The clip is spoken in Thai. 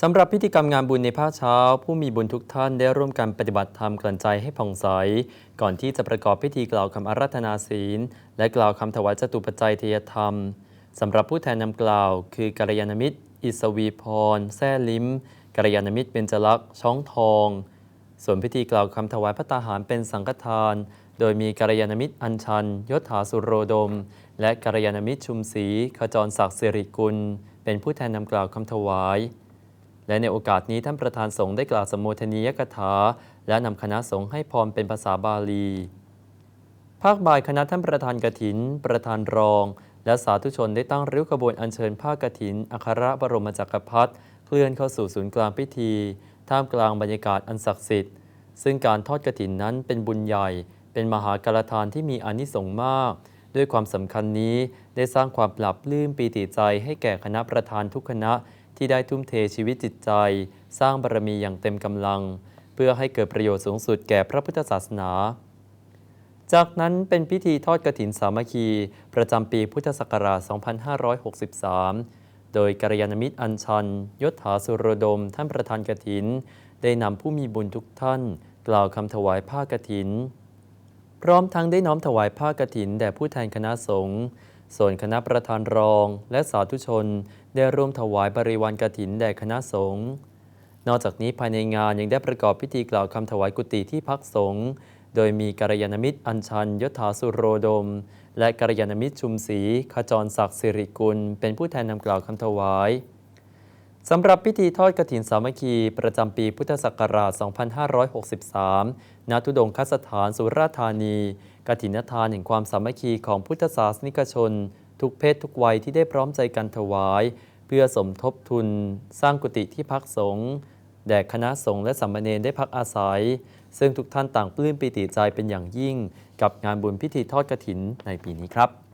สำหรับพิธีกรรมงานบุญในภาคเช้า ผู้มีบุญทุกท่านได้ร่วมกันปฏิบัติธรรมกลั่นใจให้ผ่องใส ก่อนที่จะประกอบพิธีกล่าวคำอาราธนาศีล และกล่าวคำถวายจตุปัจจัยเทยธรรมสำหรับผู้แทนนำกล่าวคือกัลยาณมิตร อิสวีพร แซ่ลิมกัลยาณมิตรเบญจลักษ์ช่องทอง ส่วนพิธีกล่าวคำถวายพระตาหารเป็นสังฆทาน โดยมีกัลยาณมิตรอัญชัน ยศถาสุโรดม และกัลยาณมิตรชุมศรีขจรศักดิ์สิริกุล เป็นผู้แทนนำกล่าวคำถวาย และในโอกาสนี้ท่านประธานสงฆ์ได้กล่าวสมโภชนียกถา และนำคณะสงฆ์ให้พรเป็นภาษาบาลี ภาคบ่ายคณะท่านประธานกถิน ประธานรอง และสาธุชนได้ตั้งริ้วขบวนอัญเชิญผ้ากถิน อัครบรมจักรพรรดิเคลื่อนเข้าสู่ศูนย์กลางพิธี ท่ามกลางบรรยากาศอันศักดิ์สิทธิ์ ซึ่งการทอดกถินนั้นเป็นบุญใหญ่ เป็นมหากรทานที่มีอานิสงส์มาก ด้วยความสำคัญนี้ได้สร้างความปรับลื้มปีติใจให้แก่คณะประธานทุกคณะ ที่ได้ทุ่มเทชีวิตจิตใจ สร้างบารมีอย่างเต็มกำลัง เพื่อให้เกิดประโยชน์สูงสุดแก่พระพุทธศาสนา จากนั้นเป็นพิธีทอดกฐินสามัคคี ประจำปีพุทธศักราช 2563 โดยกัลยาณมิตรอัญชัน ยศถาสุรดม ท่านประธานกฐิน ได้นำผู้มีบุญทุกท่าน กล่าวคำถวายผ้ากฐิน พร้อมทั้งได้น้อมถวายผ้ากฐินแด่ผู้แทนคณะสงฆ์ส่วนคณะประธานรองและสาธุชน ได้ร่วมถวายบริวารกฐินแด่คณะสงฆ์นอกจากนี้ภายในงานยังได้ประกอบพิธีกล่าวคำถวายกุฏิที่พักสงฆ์โดยมีกัลยาณมิตรอัญชันยศถาสุโรดม และกัลยาณมิตรชุมศรีขจรศักดิ์สิริกุล เป็นผู้แทนนำกล่าวคำถวายสำหรับพิธีทอดกฐินสามัคคี ประจำปีพุทธศักราช 2563 ณ ทุดงคสถานสุราธานีกฐินทานแห่งความสามัคคีของพุทธศาสนิกชน ทุกเพศทุกวัยที่ได้พร้อมใจกันถวาย เพื่อสมทบทุน สร้างกุฏิที่พักสงฆ์แด่คณะสงฆ์และสามเณรได้พักอาศัย ซึ่งทุกท่านต่างปลื้มปีติใจเป็นอย่างยิ่ง กับงานบุญพิธีทอดกรถินในปีนี้ครับ